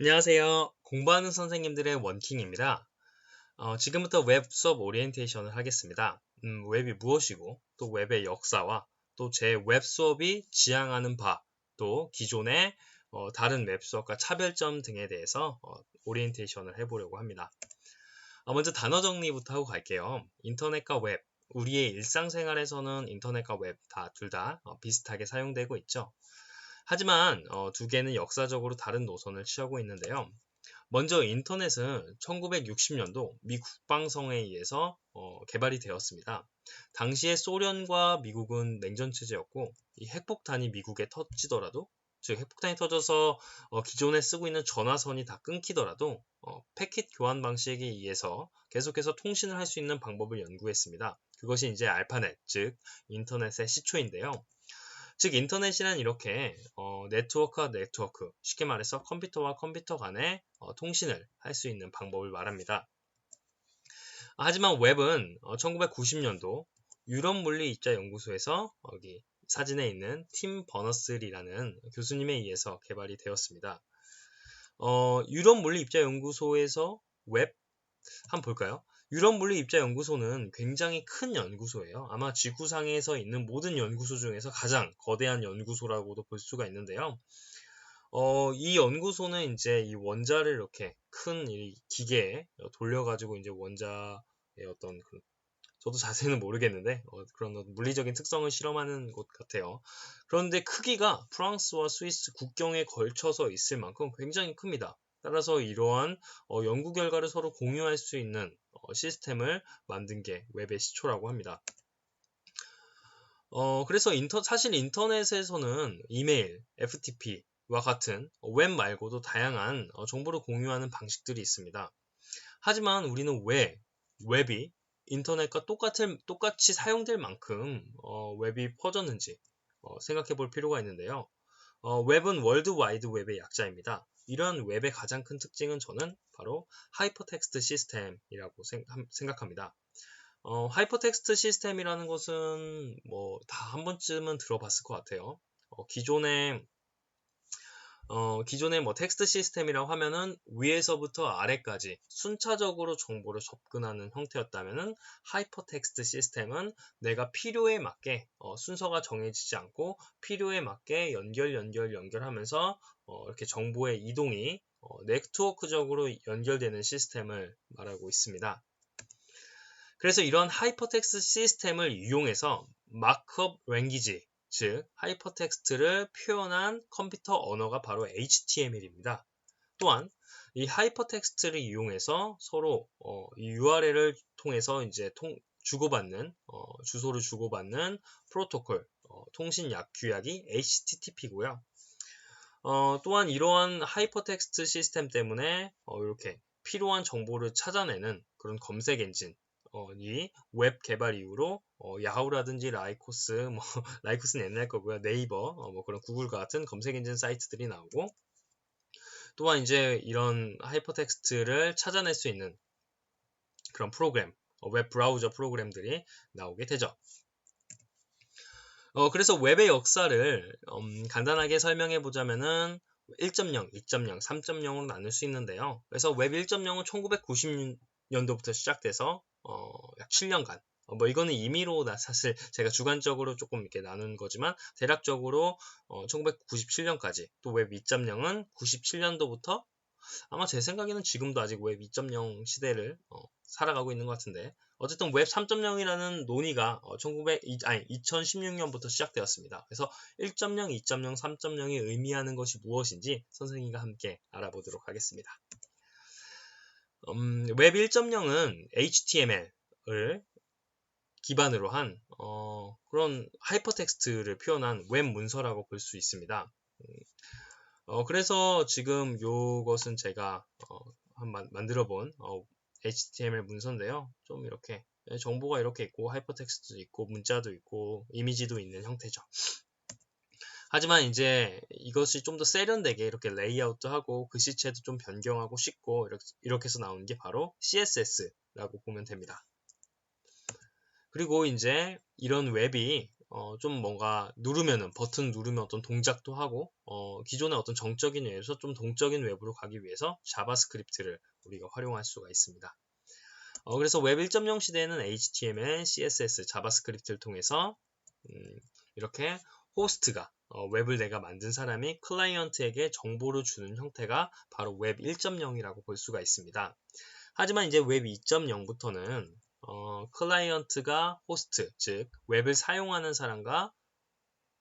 안녕하세요. 공부하는 선생님들의 원킹입니다. 어, 지금부터 웹 수업 오리엔테이션을 하겠습니다. 음, 웹이 무엇이고 또 웹의 역사와 또 제 웹 수업이 지향하는 바, 또 기존의 어, 다른 웹 수업과 차별점 등에 대해서 어, 오리엔테이션을 해보려고 합니다. 어, 먼저 단어 정리부터 하고 갈게요. 인터넷과 웹, 우리의 일상생활에서는 인터넷과 웹 다 둘다 다 어, 비슷하게 사용되고 있죠. 하지만 어, 두 개는 역사적으로 다른 노선을 취하고 있는데요. 먼저 인터넷은 1960년도 미 국방성에 의해서 어, 개발이 되었습니다. 당시에 소련과 미국은 냉전 체제였고 이 핵폭탄이 미국에 터지더라도 즉 핵폭탄이 터져서 어, 기존에 쓰고 있는 전화선이 다 끊기더라도 어, 패킷 교환 방식에 의해서 계속해서 통신을 할 수 있는 방법을 연구했습니다. 그것이 이제 알파넷, 즉 인터넷의 시초인데요. 즉 인터넷이란 이렇게 어, 네트워크와 네트워크 쉽게 말해서 컴퓨터와 컴퓨터 간의 어, 통신을 할 수 있는 방법을 말합니다. 하지만 웹은 어, 1990년도 유럽 물리 입자 연구소에서 여기 사진에 있는 팀 버너스리라는 교수님에 의해서 개발이 되었습니다. 어, 유럽 물리 입자 연구소에서 웹 한번 볼까요? 유럽 물리 입자 연구소는 굉장히 큰 연구소예요. 아마 지구상에서 있는 모든 연구소 중에서 가장 거대한 연구소라고도 볼 수가 있는데요. 어, 이 연구소는 이제 이 원자를 이렇게 큰이 기계에 돌려가지고 이제 원자의 어떤 그 저도 자세는 모르겠는데 어, 그런 물리적인 특성을 실험하는 곳 같아요. 그런데 크기가 프랑스와 스위스 국경에 걸쳐서 있을 만큼 굉장히 큽니다. 따라서 이러한 어, 연구 결과를 서로 공유할 수 있는 어, 시스템을 만든 게 웹의 시초라고 합니다. 어, 그래서 인터, 사실 인터넷에서는 이메일, FTP와 같은 웹 말고도 다양한 어, 정보를 공유하는 방식들이 있습니다. 하지만 우리는 왜 웹이 인터넷과 똑같은, 똑같이 사용될 만큼 어, 웹이 퍼졌는지 어, 생각해 볼 필요가 있는데요. 어, 웹은 월드 와이드 웹의 약자입니다. 이런 웹의 가장 큰 특징은 저는 바로 하이퍼텍스트 시스템이라고 생각합니다. 어, 하이퍼텍스트 시스템이라는 것은 뭐 다 한 번쯤은 들어봤을 것 같아요. 어, 기존의 어, 기존의 뭐 텍스트 시스템이라고 하면은 위에서부터 아래까지 순차적으로 정보를 접근하는 형태였다면은 하이퍼텍스트 시스템은 내가 필요에 맞게 어, 순서가 정해지지 않고 필요에 맞게 연결 연결 연결하면서 어, 이렇게 정보의 이동이 어, 네트워크적으로 연결되는 시스템을 말하고 있습니다. 그래서 이런 하이퍼텍스트 시스템을 이용해서 마크업 랭귀지 즉 하이퍼텍스트를 표현한 컴퓨터 언어가 바로 HTML입니다. 또한 이 하이퍼텍스트를 이용해서 서로 어, 이 URL을 통해서 이제 통, 주고받는 어, 주소를 주고받는 프로토콜 어, 통신 약 규약이 HTTP고요. 어, 또한 이러한 하이퍼텍스트 시스템 때문에 어, 이렇게 필요한 정보를 찾아내는 그런 검색 엔진 어, 이웹 개발 이후로 어, 야후라든지 라이코스, 뭐 라이코스는 옛날 거고요. 네이버, 어, 뭐 그런 구글과 같은 검색 엔진 사이트들이 나오고 또한 이제 이런 하이퍼텍스트를 찾아낼 수 있는 그런 프로그램, 어, 웹 브라우저 프로그램들이 나오게 되죠. 어, 그래서 웹의 역사를 음, 간단하게 설명해 보자면은 1.0, 2.0, 3.0으로 나눌 수 있는데요. 그래서 웹 1.0은 1990년도부터 시작돼서 어, 약 7년간 어, 뭐 이거는 임의로 나 사실 제가 주관적으로 조금 이렇게 나눈 거지만 대략적으로 어, 1997년까지 또 웹 2.0은 97년도부터 아마 제 생각에는 지금도 아직 웹 2.0 시대를 어, 살아가고 있는 것 같은데 어쨌든 웹 3.0이라는 논의가 어, 1900 아니 2016년부터 시작되었습니다. 그래서 1.0, 2.0, 3.0이 의미하는 것이 무엇인지 선생님과 함께 알아보도록 하겠습니다. 음, 웹 1.0은 HTML을 기반으로 한 어, 그런 하이퍼텍스트를 표현한 웹 문서라고 볼 수 있습니다. 어, 그래서 지금 이것은 제가 어, 한번 만들어 본 어, HTML 문서인데요. 좀 이렇게 정보가 이렇게 있고 하이퍼텍스트도 있고 문자도 있고 이미지도 있는 형태죠. 하지만 이제 이것이 좀 더 세련되게 이렇게 레이아웃도 하고 글씨체도 좀 변경하고 쉽고 이렇게, 이렇게 해서 나오는 게 바로 CSS라고 보면 됩니다. 그리고 이제 이런 웹이 어, 좀 뭔가 누르면은 버튼 누르면 어떤 동작도 하고 어, 기존의 어떤 정적인 웹에서 좀 동적인 웹으로 가기 위해서 자바스크립트를 우리가 활용할 수가 있습니다. 어, 그래서 웹 1.0 시대에는 HTML, CSS, 자바스크립트를 통해서 음, 이렇게 호스트가 어, 웹을 내가 만든 사람이 클라이언트에게 정보를 주는 형태가 바로 웹 1.0이라고 볼 수가 있습니다. 하지만 이제 웹 2.0부터는 어, 클라이언트가 호스트, 즉 웹을 사용하는 사람과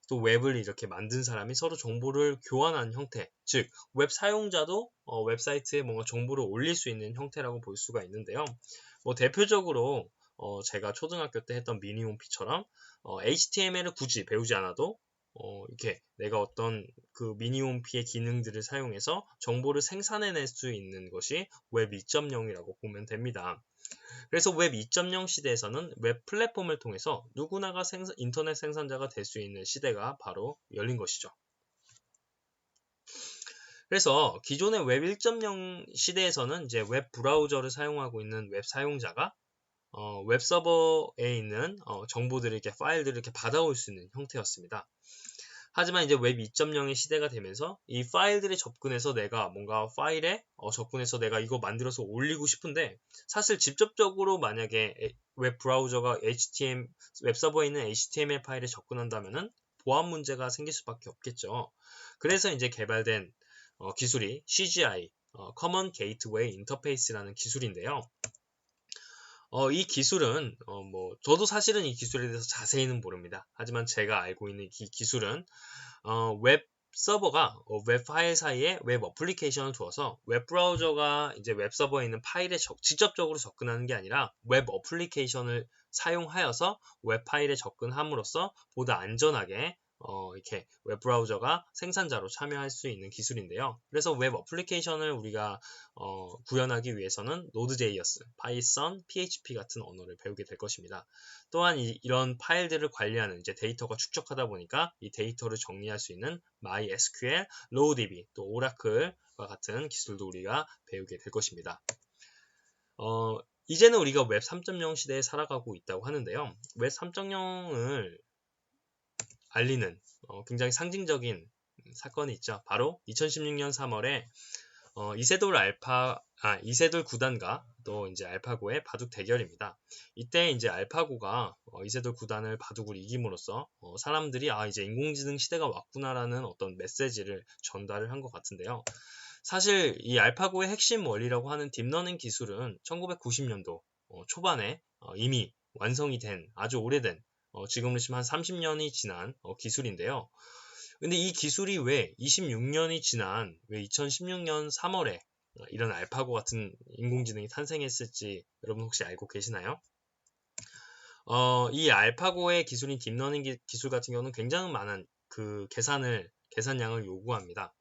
또 웹을 이렇게 만든 사람이 서로 정보를 교환하는 형태, 즉 웹 사용자도 어, 웹사이트에 뭔가 정보를 올릴 수 있는 형태라고 볼 수가 있는데요. 뭐 대표적으로 어, 제가 초등학교 때 했던 미니홈피처럼 어, HTML을 굳이 배우지 않아도 어, 이렇게 내가 어떤 그 미니홈피의 기능들을 사용해서 정보를 생산해낼 수 있는 것이 웹 2.0이라고 보면 됩니다. 그래서 웹 2.0 시대에서는 웹 플랫폼을 통해서 누구나가 생산, 인터넷 생산자가 될 수 있는 시대가 바로 열린 것이죠. 그래서 기존의 웹 1.0 시대에서는 이제 웹 브라우저를 사용하고 있는 웹 사용자가 어, 웹 서버에 있는 어, 정보들을 이렇게 파일들을 이렇게 받아올 수 있는 형태였습니다. 하지만 이제 웹 2.0의 시대가 되면서 이 파일들에 접근해서 내가 뭔가 파일에 어, 접근해서 내가 이거 만들어서 올리고 싶은데 사실 직접적으로 만약에 웹 브라우저가 HTML 웹 서버에 있는 HTML 파일에 접근한다면은 보안 문제가 생길 수밖에 없겠죠. 그래서 이제 개발된 어, 기술이 CGI, 어, Common Gateway Interface라는 기술인데요. 어, 이 기술은 어, 뭐 저도 사실은 이 기술에 대해서 자세히는 모릅니다. 하지만 제가 알고 있는 이 기술은 어, 웹 서버가 어, 웹 파일 사이에 웹 어플리케이션을 두어서 웹 브라우저가 이제 웹 서버에 있는 파일에 적, 직접적으로 접근하는 게 아니라 웹 어플리케이션을 사용하여서 웹 파일에 접근함으로써 보다 안전하게 어, 이렇게 웹 브라우저가 생산자로 참여할 수 있는 기술인데요. 그래서 웹 어플리케이션을 우리가 어, 구현하기 위해서는 Node.js, Python, PHP 같은 언어를 배우게 될 것입니다. 또한 이, 런 파일들을 관리하는 이제 데이터가 축적하다 보니까 이 데이터를 정리할 수 있는 MySQL, RowDB, 또 Oracle과 같은 기술도 우리가 배우게 될 것입니다. 어, 이제는 우리가 웹 3.0 시대에 살아가고 있다고 하는데요. 웹 3.0을 알리는 어, 굉장히 상징적인 사건이 있죠. 바로 2016년 3월에 어, 이세돌 알파 아 이세돌 구단과 또 이제 알파고의 바둑 대결입니다. 이때 이제 알파고가 어, 이세돌 구단을 바둑을 이김으로써 어, 사람들이 아 이제 인공지능 시대가 왔구나라는 어떤 메시지를 전달을 한 것 같은데요. 사실 이 알파고의 핵심 원리라고 하는 딥러닝 기술은 1990년도 어, 초반에 어, 이미 완성이 된 아주 오래된 어, 지금으로 치면 한 30년이 지난 어, 기술인데요. 근데 이 기술이 왜 26년이 지난 왜 2016년 3월에 어, 이런 알파고 같은 인공지능이 탄생했을지 여러분 혹시 알고 계시나요? 어, 이 알파고의 기술인 딥러닝 기, 기술 같은 경우는 굉장히 많은 그 계산을 계산량을 요구합니다.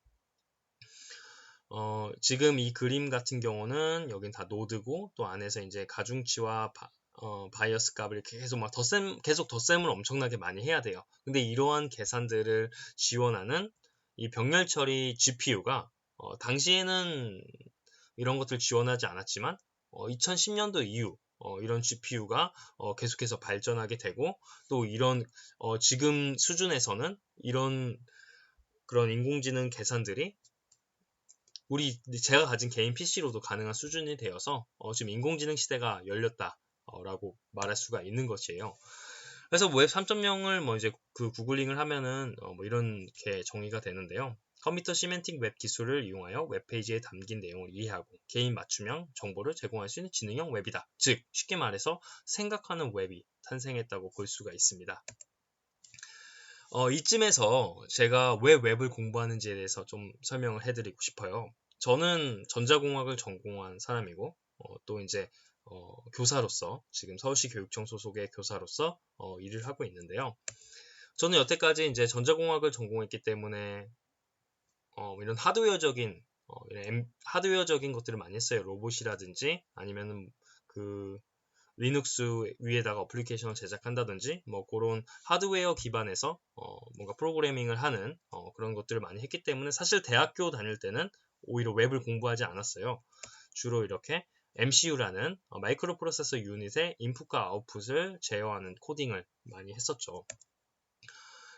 어, 지금 이 그림 같은 경우는 여긴 다 노드고 또 안에서 이제 가중치와 바, 어, 바이어스 값을 계속 막 덧셈, 계속 덧셈을 엄청나게 많이 해야 돼요. 근데 이러한 계산들을 지원하는 이 병렬 처리 GPU가 어, 당시에는 이런 것들 지원하지 않았지만 어, 2010년도 이후 어, 이런 GPU가 어, 계속해서 발전하게 되고 또 이런 어, 지금 수준에서는 이런 그런 인공지능 계산들이 우리 제가 가진 개인 PC로도 가능한 수준이 되어서 어, 지금 인공지능 시대가 열렸다 라고 말할 수가 있는 것이에요. 그래서 웹 3.0을 뭐 이제 그 구글링을 하면은 어 뭐 이렇게 정의가 되는데요. 컴퓨터 시멘틱 웹 기술을 이용하여 웹페이지에 담긴 내용을 이해하고 개인 맞춤형 정보를 제공할 수 있는 지능형 웹이다. 즉 쉽게 말해서 생각하는 웹이 탄생했다고 볼 수가 있습니다. 어, 이쯤에서 제가 왜 웹을 공부하는지에 대해서 좀 설명을 해드리고 싶어요. 저는 전자공학을 전공한 사람이고 어, 또 이제 어, 교사로서 지금 서울시 교육청 소속의 교사로서 어, 일을 하고 있는데요. 저는 여태까지 이제 전자공학을 전공했기 때문에 어, 이런 하드웨어적인 어, 이런 하드웨어적인 것들을 많이 했어요. 로봇이라든지 아니면은 그 리눅스 위에다가 어플리케이션을 제작한다든지 뭐 그런 하드웨어 기반에서 어, 뭔가 프로그래밍을 하는 어, 그런 것들을 많이 했기 때문에 사실 대학교 다닐 때는 오히려 웹을 공부하지 않았어요. 주로 이렇게 MCU라는 어, 마이크로 프로세서 유닛의 인풋과 아웃풋을 제어하는 코딩을 많이 했었죠.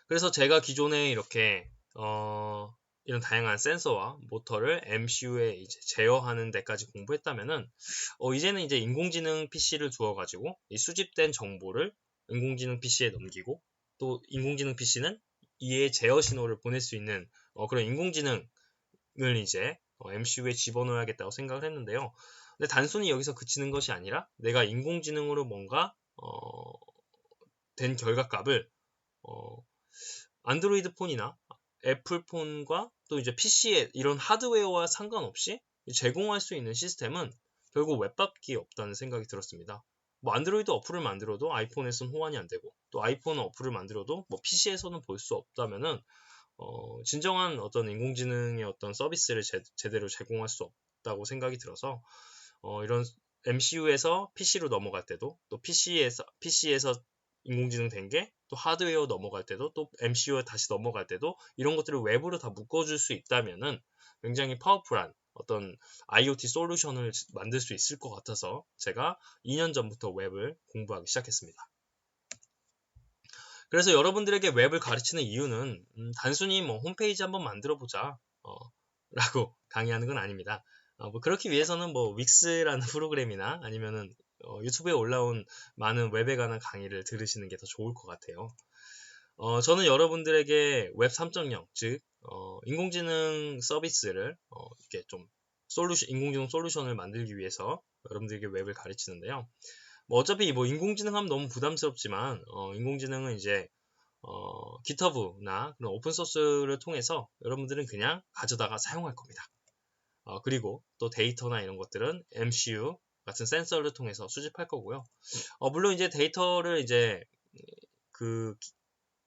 그래서 제가 기존에 이렇게 어, 이런 다양한 센서와 모터를 MCU에 이제 제어하는 데까지 공부했다면은 어, 이제는 이제 인공지능 PC를 두어 가지고 이 수집된 정보를 인공지능 PC에 넘기고 또 인공지능 PC는 이에 제어 신호를 보낼 수 있는 어, 그런 인공지능을 이제 어, MCU에 집어넣어야겠다고 생각을 했는데요. 근데 단순히 여기서 그치는 것이 아니라 내가 인공지능으로 뭔가 어, 된 결과값을 어, 안드로이드 폰이나 애플 폰과 또 이제 PC에 이런 하드웨어와 상관없이 제공할 수 있는 시스템은 결국 웹밖에 없다는 생각이 들었습니다. 뭐 안드로이드 어플을 만들어도 아이폰에서는 호환이 안 되고 또 아이폰 어플을 만들어도 뭐 PC에서는 볼 수 없다면은 어, 진정한 어떤 인공지능의 어떤 서비스를 제, 제대로 제공할 수 없다고 생각이 들어서 어, 이런 MCU에서 PC로 넘어갈 때도 또 PC에서 PC에서 인공지능 된 게 또 하드웨어 넘어갈 때도 또 MCU에 다시 넘어갈 때도 이런 것들을 외부로 다 묶어줄 수 있다면은 굉장히 파워풀한 어떤 IoT 솔루션을 만들 수 있을 것 같아서 제가 2년 전부터 웹을 공부하기 시작했습니다. 그래서 여러분들에게 웹을 가르치는 이유는 음, 단순히 뭐 홈페이지 한번 만들어 보자 어, 라고 강의하는 건 아닙니다. 어, 뭐 그렇기 위해서는 뭐 윅스라는 프로그램이나 아니면은 어, 유튜브에 올라온 많은 웹에 관한 강의를 들으시는 게 더 좋을 것 같아요. 어, 저는 여러분들에게 웹 3.0, 즉 어, 인공지능 서비스를 어, 이렇게 좀 솔루션, 인공지능 솔루션을 만들기 위해서 여러분들에게 웹을 가르치는데요. 뭐 어차피 뭐 인공지능 하면 너무 부담스럽지만 어, 인공지능은 이제 어, GitHub나 그런 오픈소스를 통해서 여러분들은 그냥 가져다가 사용할 겁니다. 어, 그리고 또 데이터나 이런 것들은 MCU 같은 센서를 통해서 수집할 거고요. 어, 물론 이제 데이터를 이제 그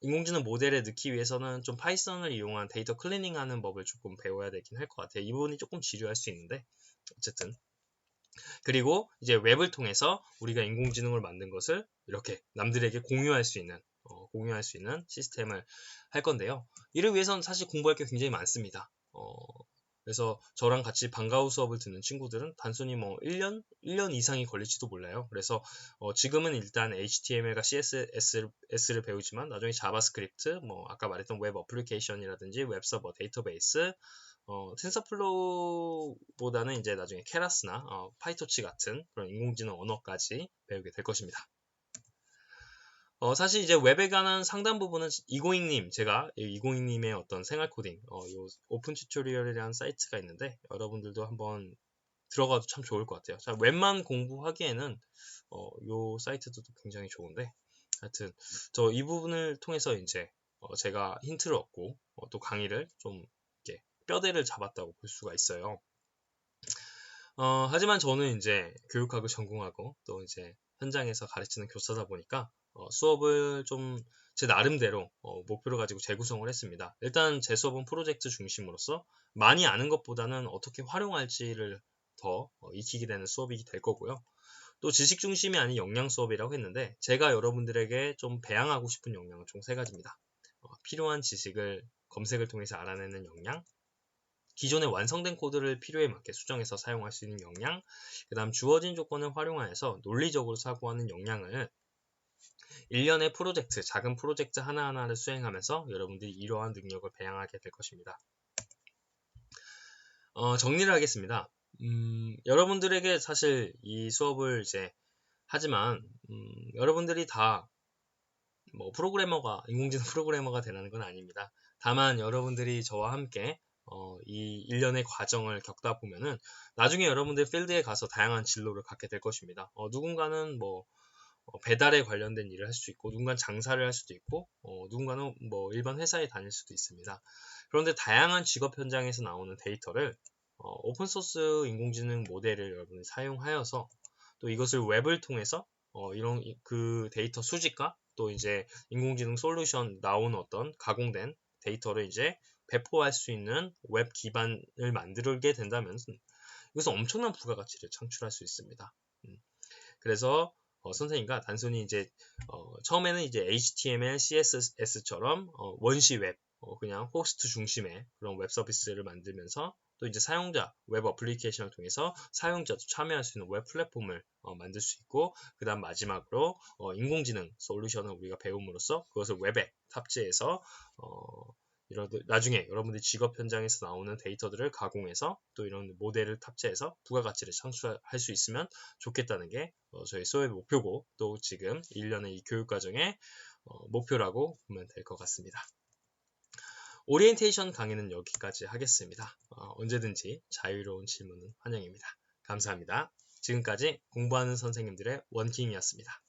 인공지능 모델에 넣기 위해서는 좀 파이썬을 이용한 데이터 클리닝하는 법을 조금 배워야 되긴 할 것 같아요. 이 부분이 조금 지루할 수 있는데 어쨌든 그리고 이제 웹을 통해서 우리가 인공지능을 만든 것을 이렇게 남들에게 공유할 수 있는 어, 공유할 수 있는 시스템을 할 건데요. 이를 위해서는 사실 공부할 게 굉장히 많습니다. 어, 그래서 저랑 같이 방과후 수업을 듣는 친구들은 단순히 뭐 1년, 1년 이상이 걸릴지도 몰라요. 그래서 어 지금은 일단 HTML과 CSS를 배우지만 나중에 자바스크립트, 뭐 아까 말했던 웹 어플리케이션이라든지 웹 서버 데이터베이스, 어, 텐서플로우보다는 이제 나중에 케라스나 어, 파이토치 같은 그런 인공지능 언어까지 배우게 될 것입니다. 어, 사실 이제 웹에 관한 상당 부분은 이고잉님, 제가 이고잉님의 어떤 생활 코딩, 어, 요 오픈 튜토리얼이라는 사이트가 있는데 여러분들도 한번 들어가도 참 좋을 것 같아요. 자, 웹만 공부하기에는 어, 요 사이트도 굉장히 좋은데 하여튼 저 이 부분을 통해서 이제 어, 제가 힌트를 얻고 어, 또 강의를 좀 이렇게 뼈대를 잡았다고 볼 수가 있어요. 어, 하지만 저는 이제 교육학을 전공하고 또 이제 현장에서 가르치는 교사다 보니까 어, 수업을 좀 제 나름대로 어, 목표를 가지고 재구성을 했습니다. 일단 제 수업은 프로젝트 중심으로서 많이 아는 것보다는 어떻게 활용할지를 더 어, 익히게 되는 수업이 될 거고요. 또 지식 중심이 아닌 역량 수업이라고 했는데 제가 여러분들에게 좀 배양하고 싶은 역량은 총 세 가지입니다. 어, 필요한 지식을 검색을 통해서 알아내는 역량, 기존에 완성된 코드를 필요에 맞게 수정해서 사용할 수 있는 역량, 그 다음 주어진 조건을 활용하여서 논리적으로 사고하는 역량을 일련의 프로젝트, 작은 프로젝트 하나하나를 수행하면서 여러분들이 이러한 능력을 배양하게 될 것입니다. 어, 정리를 하겠습니다. 음, 여러분들에게 사실 이 수업을 이제 하지만 음, 여러분들이 다 뭐 프로그래머가 인공지능 프로그래머가 되라는 건 아닙니다. 다만 여러분들이 저와 함께 어, 이 일련의 과정을 겪다 보면은 나중에 여러분들 필드에 가서 다양한 진로를 갖게 될 것입니다. 어, 누군가는 뭐 어, 배달에 관련된 일을 할 수 있고 누군가는 장사를 할 수도 있고 어, 누군가는 뭐 일반 회사에 다닐 수도 있습니다. 그런데 다양한 직업 현장에서 나오는 데이터를 어, 오픈소스 인공지능 모델을 여러분이 사용하여서 또 이것을 웹을 통해서 어, 이런 그 데이터 수집과 또 이제 인공지능 솔루션 나온 어떤 가공된 데이터를 이제 배포할 수 있는 웹 기반을 만들게 된다면 이것은 엄청난 부가가치를 창출할 수 있습니다. 음. 그래서 어, 선생님과 단순히 이제 어, 처음에는 이제 HTML, CSS처럼 어, 원시 웹, 어, 그냥 호스트 중심의 그런 웹 서비스를 만들면서 또 이제 사용자 웹 어플리케이션을 통해서 사용자도 참여할 수 있는 웹 플랫폼을 어, 만들 수 있고 그 다음 마지막으로 어, 인공지능 솔루션을 우리가 배움으로써 그것을 웹에 탑재해서 어, 이런 나중에 여러분들이 직업 현장에서 나오는 데이터들을 가공해서 또 이런 모델을 탑재해서 부가가치를 창출할 수 있으면 좋겠다는 게 어, 저희 소의 목표고 또 지금 1년의 이 교육 과정의 어, 목표라고 보면 될 것 같습니다. 오리엔테이션 강의는 여기까지 하겠습니다. 어, 언제든지 자유로운 질문은 환영입니다. 감사합니다. 지금까지 공부하는 선생님들의 원킹이었습니다.